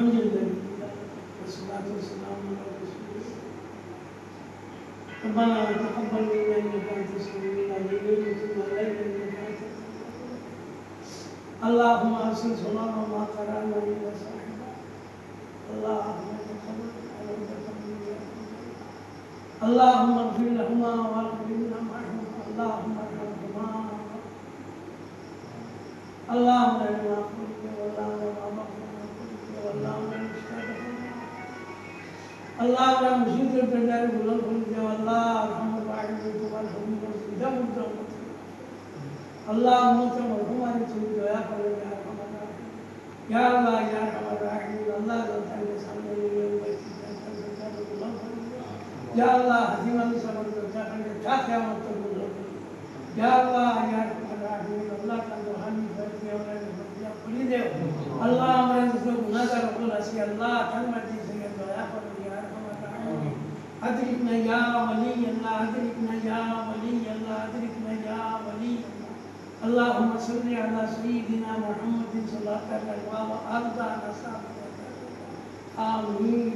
الحمد لله والصلاة والسلام على رسول الله ربنا تقبل منا انك انت السميع العليم وتب علينا انك انت اللهم احسن صلاة ما قرانا الى صاحبه اللهم تقبل على اللهم اغفر لهما واغفر لنا معهما اللهم ارحمهما اللهم ارحمنا قلت واللهم اللهم مشيت البلاد والقلت والله ارحم الراحمين والحمد لله اللهم تمرحم رسول يا قلب يا ارحم الراحمين يا الله يا ارحم الراحمين الله سامي يوم يا الله هزيمة سبب الجاهل كافية وتقول يا الله يا رب العالمين. الله كان روحاني فرد يا ولد يا قليل الله أمر رزق نظر قول الله. كلمة سيد يا الراحمين أدركنا يا ولي الله أدركنا يا ولي الله أدركنا يا ولي الله. اللهم صل على سيدنا محمد صلى الله عليه وسلم وأرضى على آمين.